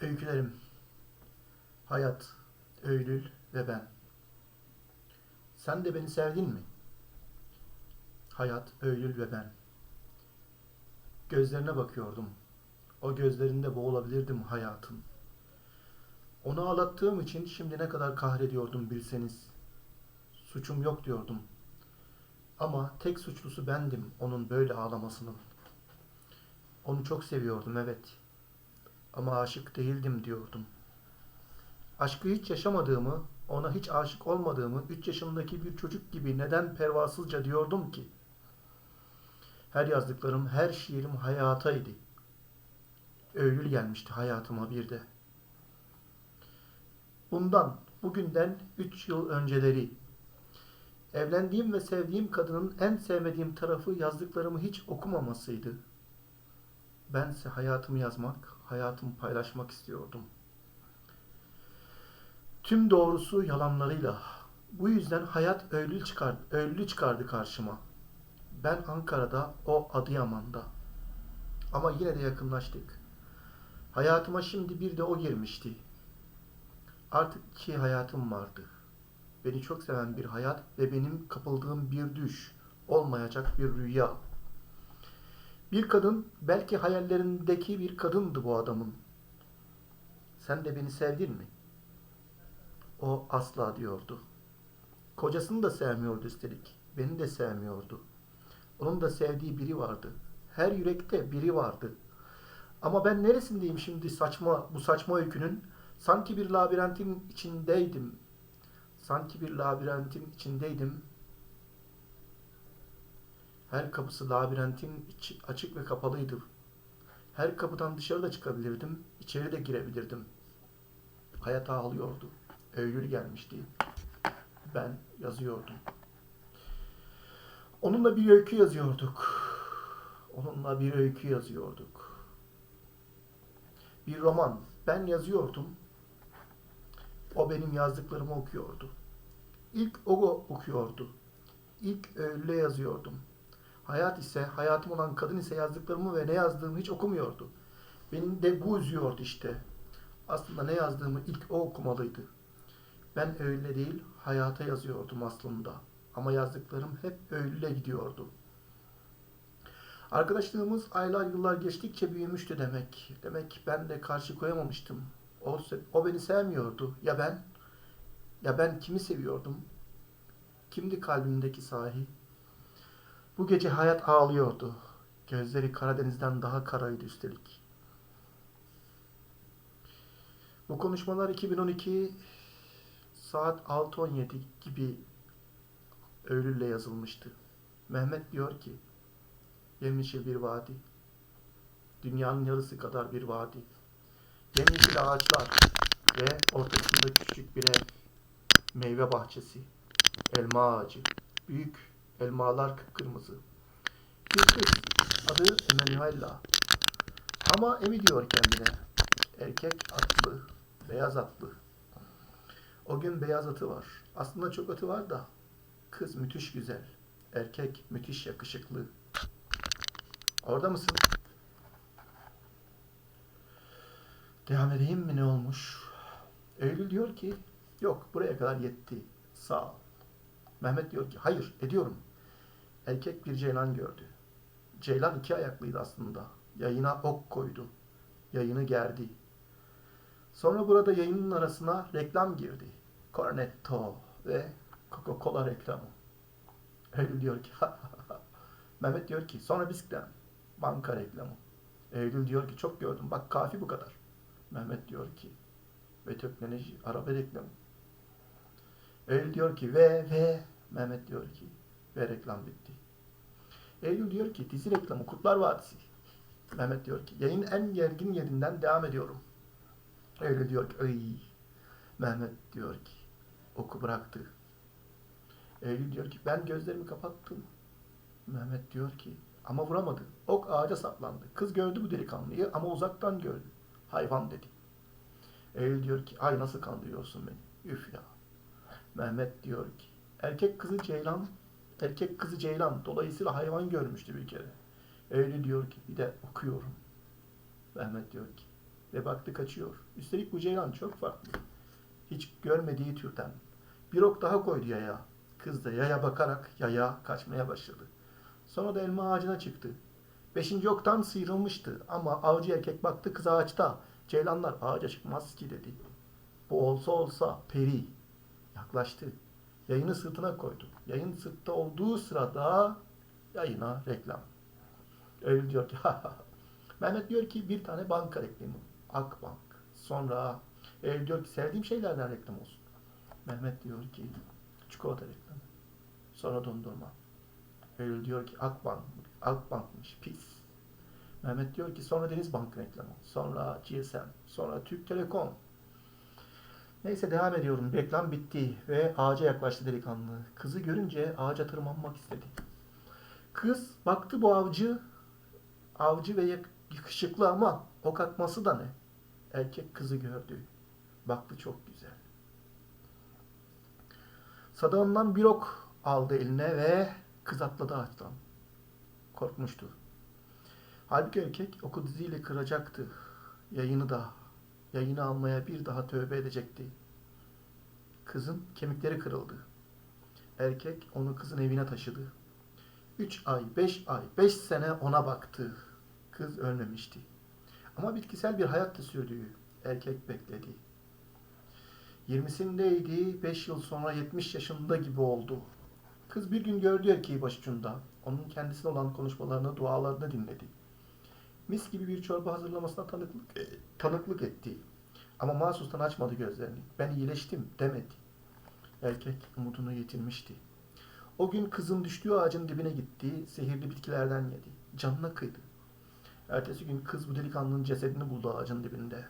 Öykülerim Hayat, Öylül ve ben Sen de beni sevdin mi? Hayat, Öylül ve ben Gözlerine bakıyordum. O gözlerinde boğulabilirdim hayatın. Onu ağlattığım için şimdi ne kadar kahrediyordum bilseniz. Suçum yok diyordum. Ama tek suçlusu bendim onun böyle ağlamasının. Onu çok seviyordum evet. Ama aşık değildim diyordum. Aşkı hiç yaşamadığımı, ona hiç aşık olmadığımı üç yaşındaki bir çocuk gibi neden pervasızca diyordum ki? Her yazdıklarım, her şiirim hayataydı. Öylül gelmişti hayatıma bir de. Bundan, bugünden üç yıl önceleri evlendiğim ve sevdiğim kadının en sevmediğim tarafı yazdıklarımı hiç okumamasıydı. Bense hayatımı yazmak, hayatımı paylaşmak istiyordum. Tüm doğrusu yalanlarıyla. Bu yüzden hayat öylül çıkardı, öylülü çıkardı karşıma. Ben Ankara'da, o Adıyaman'da. Ama yine de yakınlaştık. Hayatıma şimdi bir de o girmişti. Artık iki hayatım vardı. Beni çok seven bir hayat ve benim kapıldığım bir düş, olmayacak bir rüya. Bir kadın, belki hayallerindeki bir kadındı bu adamın. Sen de beni sevdin mi? O asla diyordu. Kocasını da sevmiyordu üstelik. Beni de sevmiyordu. Onun da sevdiği biri vardı. Her yürekte biri vardı. Ama ben neresindeyim şimdi saçma bu saçma öykünün? Sanki bir labirentin içindeydim. Sanki bir labirentin içindeydim. Her kapısı labirentin içi açık ve kapalıydı. Her kapıdan dışarı da çıkabilirdim, içeri de girebilirdim. Hayat ağlıyordu. Öylül gelmişti. Ben yazıyordum. Onunla bir öykü yazıyorduk. Onunla bir öykü yazıyorduk. Bir roman. Ben yazıyordum. O benim yazdıklarımı okuyordu. İlk o okuyordu. İlk öyle yazıyordum. Hayat ise, hayatım olan kadın ise yazdıklarımı ve ne yazdığımı hiç okumuyordu. Beni de bu üzüyordu işte. Aslında ne yazdığımı ilk o okumalıydı. Ben öyle değil, hayata yazıyordum aslında. Ama yazdıklarım hep öyle gidiyordu. Arkadaşlığımız aylar yıllar geçtikçe büyümüştü demek. Demek ben de karşı koyamamıştım. O, o beni sevmiyordu. Ya ben? Ya ben kimi seviyordum? Kimdi kalbimdeki sahi? Bu gece hayat ağlıyordu. Gözleri Karadeniz'den daha karaydı üstelik. Bu konuşmalar 2012 saat 6.17 gibi Eylül'le yazılmıştı. Mehmet diyor ki, yemyeşil bir vadi, dünyanın yarısı kadar bir vadi, yemyeşil ağaçlar ve ortasında küçük bir ev, meyve bahçesi, elma ağacı, büyük elmalar kıpkırmızı. Bir kız, adı Emanuela. Ama Emi diyor kendine, erkek atlı, beyaz atlı. O gün beyaz atı var. Aslında çok atı var da Kız müthiş güzel. Erkek müthiş yakışıklı. Orada mısın? Devam edeyim mi ne olmuş? Eylül diyor ki yok buraya kadar yetti. Sağ ol. Mehmet diyor ki hayır ediyorum. Erkek bir ceylan gördü. Ceylan iki ayaklıydı aslında. Yayına ok koydu. Yayını gerdi. Sonra burada yayının arasına reklam girdi. Cornetto ve Coca-Cola reklamı. Eylül diyor ki Mehmet diyor ki sonra bisiklet banka reklamı. Eylül diyor ki çok gördüm bak kafi bu kadar. Mehmet diyor ki ve teknoloji araba reklamı. Eylül diyor ki ve ve Mehmet diyor ki ve reklam bitti. Eylül diyor ki dizi reklamı Kurtlar Vadisi. Mehmet diyor ki yayın en gergin yerinden devam ediyorum. Eylül diyor ki ay. Mehmet diyor ki oku bıraktı. Eylül diyor ki ben gözlerimi kapattım. Mehmet diyor ki ama vuramadı. Ok ağaca saplandı. Kız gördü bu delikanlıyı ama uzaktan gördü. Hayvan dedi. Eylül diyor ki ay nasıl kandırıyorsun beni. Üf ya. Mehmet diyor ki erkek kızı Ceylan erkek kızı Ceylan dolayısıyla hayvan görmüştü bir kere. Eylül diyor ki bir de okuyorum. Mehmet diyor ki Ve baktı kaçıyor. Üstelik bu ceylan çok farklı. Hiç görmediği türden. Bir ok daha koydu yaya. Kız da yaya bakarak yaya kaçmaya başladı. Sonra da elma ağacına çıktı. Beşinci oktan sıyrılmıştı ama avcı erkek baktı kız ağaçta. Ceylanlar ağaca çıkmaz ki dedi. Bu olsa olsa peri. Yaklaştı. Yayını sırtına koydu. Yayın sırtta olduğu sırada yayına reklam. Öyle diyor ki Mehmet diyor ki bir tane banka reklamı. Akbank. Sonra Eylül diyor ki sevdiğim şeylerden reklam olsun. Mehmet diyor ki çikolata reklamı. Sonra dondurma. Eylül diyor ki Akbank, Akbank'mış pis. Mehmet diyor ki sonra Denizbank reklamı. Sonra GSM. Sonra Türk Telekom. Neyse devam ediyorum. Reklam bitti ve ağaca yaklaştı delikanlı. Kızı görünce ağaca tırmanmak istedi. Kız baktı bu avcı avcı ve yak- yakışıklı ama ok atması da ne? Erkek kızı gördü. Baktı çok güzel. Sadağından bir ok aldı eline ve kız atladı ağaçtan. Korkmuştu. Halbuki erkek oku diziyle kıracaktı. Yayını da. Yayını almaya bir daha tövbe edecekti. Kızın kemikleri kırıldı. Erkek onu kızın evine taşıdı. Üç ay, beş ay, beş sene ona baktı. Kız ölmemişti. Ama bitkisel bir hayat da sürdüğü erkek bekledi. Yirmisindeydi, beş yıl sonra yetmiş yaşında gibi oldu. Kız bir gün gördü erkeği başucunda. Onun kendisine olan konuşmalarını, dualarını dinledi. Mis gibi bir çorba hazırlamasına tanıklık, tanıklık etti. Ama mahsustan açmadı gözlerini. Ben iyileştim demedi. Erkek umudunu yitirmişti. O gün kızın düştüğü ağacın dibine gitti, zehirli bitkilerden yedi. Canına kıydı. Ertesi gün kız bu delikanlının cesedini buldu ağacın dibinde.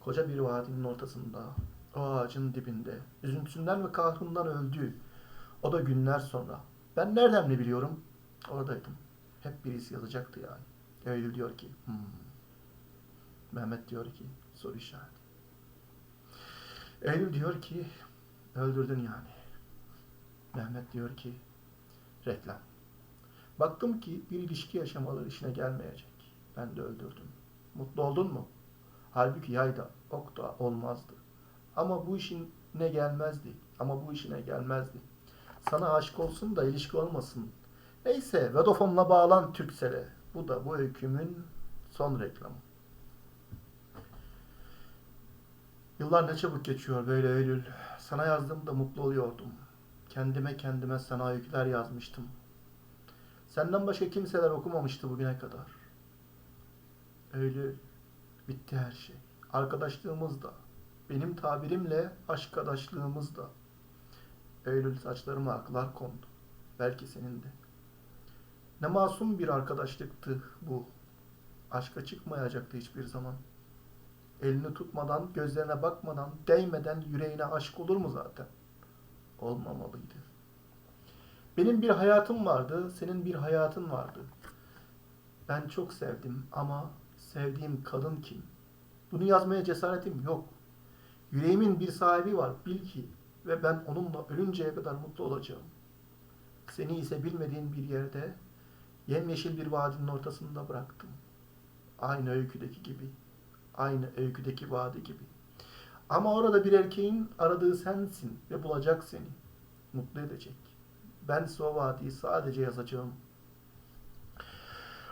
Koca bir vadinin ortasında, o ağacın dibinde, üzüntüsünden ve kahrından öldü. O da günler sonra. Ben nereden ne biliyorum? Oradaydım. Hep birisi yazacaktı yani. Eylül diyor ki, hmm. Mehmet diyor ki, soru işareti. Eylül diyor ki, öldürdün yani. Mehmet diyor ki, reklam. Baktım ki bir ilişki yaşamaları işine gelmeyecek. Ben de öldürdüm. Mutlu oldun mu? Halbuki yayda, ok da olmazdı. Ama bu işin ne gelmezdi. Ama bu işine gelmezdi. Sana aşık olsun da ilişki olmasın. Neyse, Vodafone'la bağlan Türksel'e. Bu da bu öykümün son reklamı. Yıllar ne çabuk geçiyor böyle Eylül. Sana yazdığımda mutlu oluyordum. Kendime kendime sana öyküler yazmıştım. Senden başka kimseler okumamıştı bugüne kadar. Eylül, bitti her şey. Arkadaşlığımız da, benim tabirimle aşkadaşlığımız da. Eylül saçlarıma aklar kondu. Belki senin de. Ne masum bir arkadaşlıktı bu. Aşka çıkmayacaktı hiçbir zaman. Elini tutmadan, gözlerine bakmadan, değmeden yüreğine aşk olur mu zaten? Olmamalıydı. Benim bir hayatım vardı, senin bir hayatın vardı. Ben çok sevdim ama sevdiğim kadın kim? Bunu yazmaya cesaretim yok. Yüreğimin bir sahibi var, bil ki ve ben onunla ölünceye kadar mutlu olacağım. Seni ise bilmediğin bir yerde, yemyeşil bir vadinin ortasında bıraktım. Aynı öyküdeki gibi, aynı öyküdeki vadi gibi. Ama orada bir erkeğin aradığı sensin ve bulacak seni, mutlu edecek. Ben o vadiyi sadece yazacağım.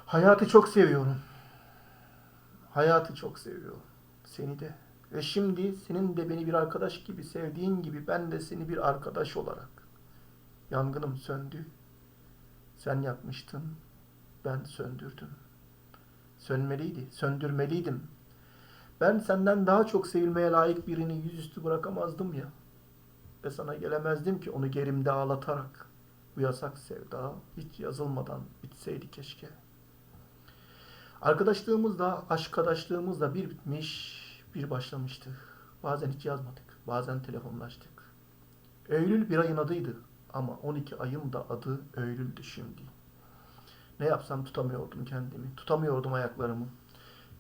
Hayatı çok seviyorum. Hayatı çok seviyorum. Seni de. Ve şimdi senin de beni bir arkadaş gibi sevdiğin gibi ben de seni bir arkadaş olarak. Yangınım söndü. Sen yakmıştın. Ben söndürdüm. Sönmeliydi. Söndürmeliydim. Ben senden daha çok sevilmeye layık birini yüzüstü bırakamazdım ya. Ve sana gelemezdim ki onu gerimde ağlatarak. Bu yasak sevda hiç yazılmadan bitseydi keşke. Arkadaşlığımız da, aşkadaşlığımız da bir bitmiş, bir başlamıştı. Bazen hiç yazmadık, bazen telefonlaştık. Eylül bir ayın adıydı ama 12 ayın da adı Eylül'dü şimdi. Ne yapsam tutamıyordum kendimi, tutamıyordum ayaklarımı.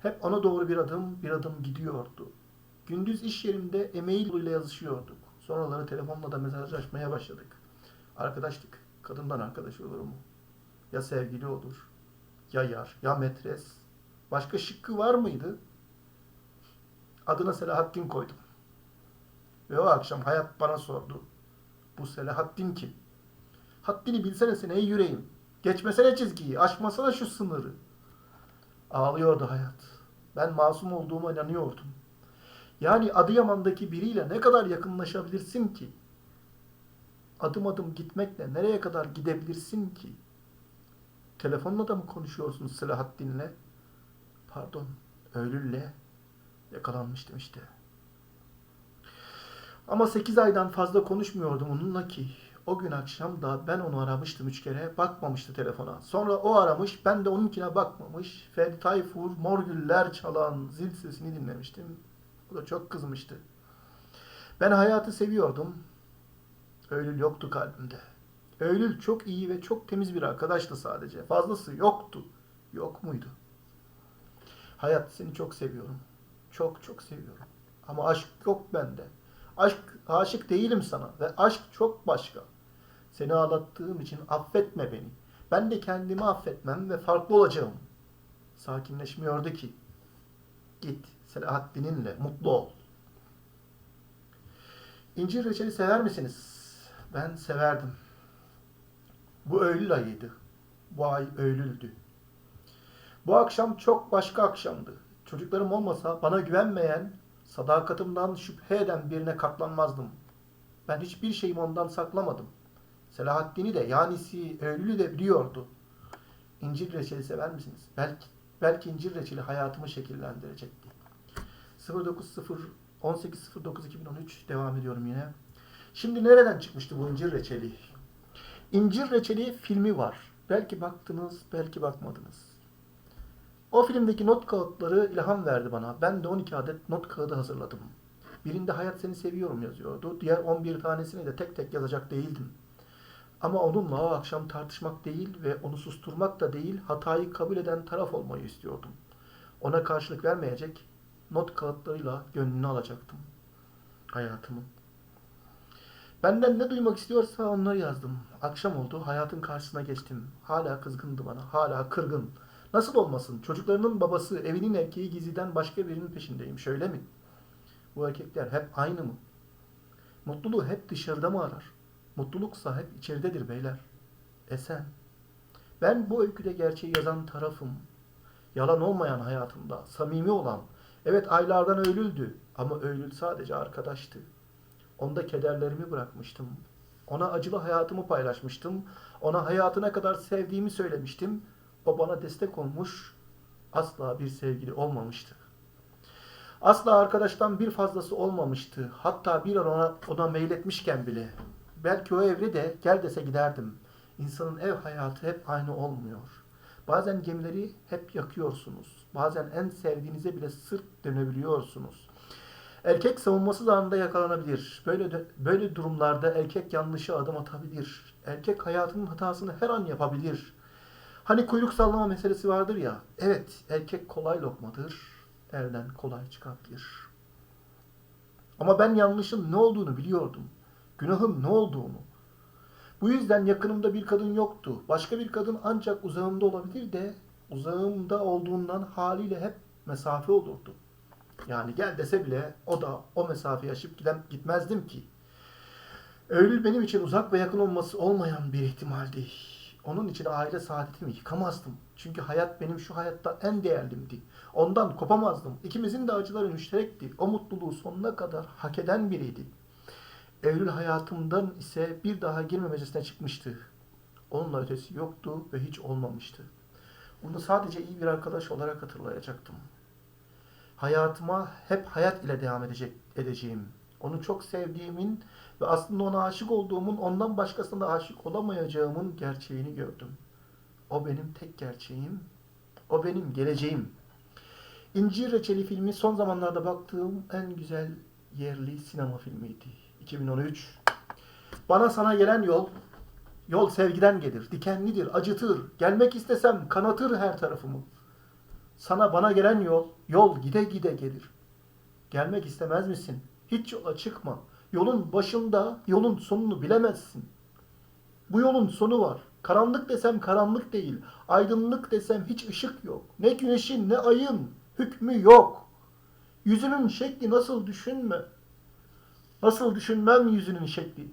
Hep ona doğru bir adım, bir adım gidiyordu. Gündüz iş yerinde e-mail yoluyla yazışıyorduk. Sonraları telefonla da mesajlaşmaya başladık. Arkadaştık. Kadından arkadaş olur mu? Ya sevgili olur, ya yar, ya metres. Başka şıkkı var mıydı? Adına Selahattin koydum. Ve o akşam hayat bana sordu. Bu Selahattin kim? Haddini bilsene sen ey yüreğim. Geçmesene çizgiyi, aşmasana şu sınırı. Ağlıyordu hayat. Ben masum olduğuma inanıyordum. Yani Adıyaman'daki biriyle ne kadar yakınlaşabilirsin ki? Adım adım gitmekle nereye kadar gidebilirsin ki? Telefonla da mı konuşuyorsun Selahattin'le? Pardon, Öylül'le yakalanmıştım işte. Ama 8 aydan fazla konuşmuyordum onunla ki. O gün akşam da ben onu aramıştım üç kere. Bakmamıştı telefona. Sonra o aramış. Ben de onunkine bakmamış. Ferdi Tayfur, Morgüller çalan zil sesini dinlemiştim. O da çok kızmıştı. Ben hayatı seviyordum. Öylül yoktu kalbimde. Öylül çok iyi ve çok temiz bir arkadaştı sadece. Fazlası yoktu. Yok muydu? Hayat seni çok seviyorum. Çok çok seviyorum. Ama aşk yok bende. Aşk, aşık değilim sana ve aşk çok başka. Seni ağlattığım için affetme beni. Ben de kendimi affetmem ve farklı olacağım. Sakinleşmiyordu ki. Git Selahaddin'inle mutlu ol. İncir reçeli sever misiniz? Ben severdim. Bu Eylül ayıydı. Bu ay Eylül'dü. Bu akşam çok başka akşamdı. Çocuklarım olmasa bana güvenmeyen, sadakatimden şüphe eden birine katlanmazdım. Ben hiçbir şeyimi ondan saklamadım. Selahaddin'i de yanisi Eylül'ü de biliyordu. İncir reçeli sever misiniz? Belki, belki incir reçeli hayatımı şekillendirecekti. 090 18.09 2013 devam ediyorum yine. Şimdi nereden çıkmıştı bu incir reçeli? İncir reçeli filmi var. Belki baktınız, belki bakmadınız. O filmdeki not kağıtları ilham verdi bana. Ben de 12 adet not kağıdı hazırladım. Birinde hayat seni seviyorum yazıyordu. Diğer 11 tanesini de tek tek yazacak değildim. Ama onunla o akşam tartışmak değil ve onu susturmak da değil, hatayı kabul eden taraf olmayı istiyordum. Ona karşılık vermeyecek, not kağıtlarıyla gönlünü alacaktım. Hayatımın. Benden ne duymak istiyorsa onları yazdım. Akşam oldu, hayatın karşısına geçtim. Hala kızgındı bana, hala kırgın. Nasıl olmasın? Çocuklarının babası, evinin erkeği gizliden başka birinin peşindeyim. Şöyle mi? Bu erkekler hep aynı mı? Mutluluğu hep dışarıda mı arar? Mutluluksa hep içeridedir beyler. E sen? Ben bu öyküde gerçeği yazan tarafım. Yalan olmayan hayatımda, samimi olan. Evet aylardan öylüldü ama öylül sadece arkadaştı. Onda kederlerimi bırakmıştım. Ona acılı hayatımı paylaşmıştım. Ona hayatına kadar sevdiğimi söylemiştim. O bana destek olmuş, asla bir sevgili olmamıştı. Asla arkadaştan bir fazlası olmamıştı. Hatta bir an ona, ona meyletmişken bile. Belki o evre de gel dese giderdim. İnsanın ev hayatı hep aynı olmuyor. Bazen gemileri hep yakıyorsunuz. Bazen en sevdiğinize bile sırt dönebiliyorsunuz. Erkek savunmasız anında yakalanabilir. Böyle de, böyle durumlarda erkek yanlışı adım atabilir. Erkek hayatının hatasını her an yapabilir. Hani kuyruk sallama meselesi vardır ya. Evet, erkek kolay lokmadır. Elden kolay çıkabilir. Ama ben yanlışın ne olduğunu biliyordum. Günahın ne olduğunu. Bu yüzden yakınımda bir kadın yoktu. Başka bir kadın ancak uzağımda olabilir de uzağımda olduğundan haliyle hep mesafe olurdu. Yani gel dese bile o da o mesafeyi aşıp giden, gitmezdim ki. Eylül benim için uzak ve yakın olması olmayan bir ihtimaldi. Onun için aile saadetimi yıkamazdım. Çünkü hayat benim şu hayatta en değerlimdi. Ondan kopamazdım. İkimizin de acıları müşterekti. O mutluluğu sonuna kadar hak eden biriydi. Eylül hayatımdan ise bir daha girmemecesine çıkmıştı. Onunla ötesi yoktu ve hiç olmamıştı. Onu sadece iyi bir arkadaş olarak hatırlayacaktım. Hayatıma hep hayat ile devam edecek, edeceğim. Onu çok sevdiğimin ve aslında ona aşık olduğumun, ondan başkasına aşık olamayacağımın gerçeğini gördüm. O benim tek gerçeğim, o benim geleceğim. İncir Reçeli filmi son zamanlarda baktığım en güzel yerli sinema filmiydi. 2013. Bana sana gelen yol, yol sevgiden gelir, dikenlidir, acıtır. Gelmek istesem kanatır her tarafımı. Sana bana gelen yol, yol gide gide gelir. Gelmek istemez misin? Hiç yola çıkma. Yolun başında yolun sonunu bilemezsin. Bu yolun sonu var. Karanlık desem karanlık değil. Aydınlık desem hiç ışık yok. Ne güneşin ne ayın hükmü yok. Yüzünün şekli nasıl düşünme. Nasıl düşünmem yüzünün şekli.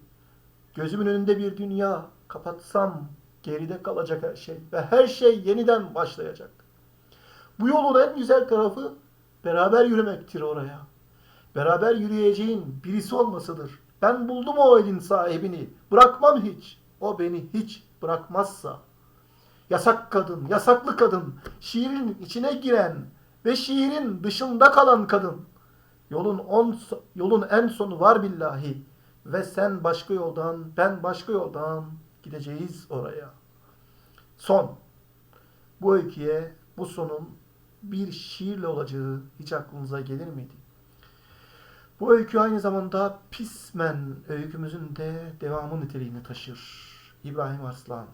Gözümün önünde bir dünya kapatsam geride kalacak her şey ve her şey yeniden başlayacak. Bu yolun en güzel tarafı beraber yürümektir oraya. Beraber yürüyeceğin birisi olmasıdır. Ben buldum o elin sahibini. Bırakmam hiç. O beni hiç bırakmazsa. Yasak kadın, yasaklı kadın, şiirin içine giren ve şiirin dışında kalan kadın. Yolun on, yolun en sonu var billahi ve sen başka yoldan, ben başka yoldan gideceğiz oraya. Son. Bu öyküye bu sonun bir şiirle olacağı hiç aklınıza gelir miydi? Bu öykü aynı zamanda Pismen öykümüzün de devamı niteliğini taşır. İbrahim Arslan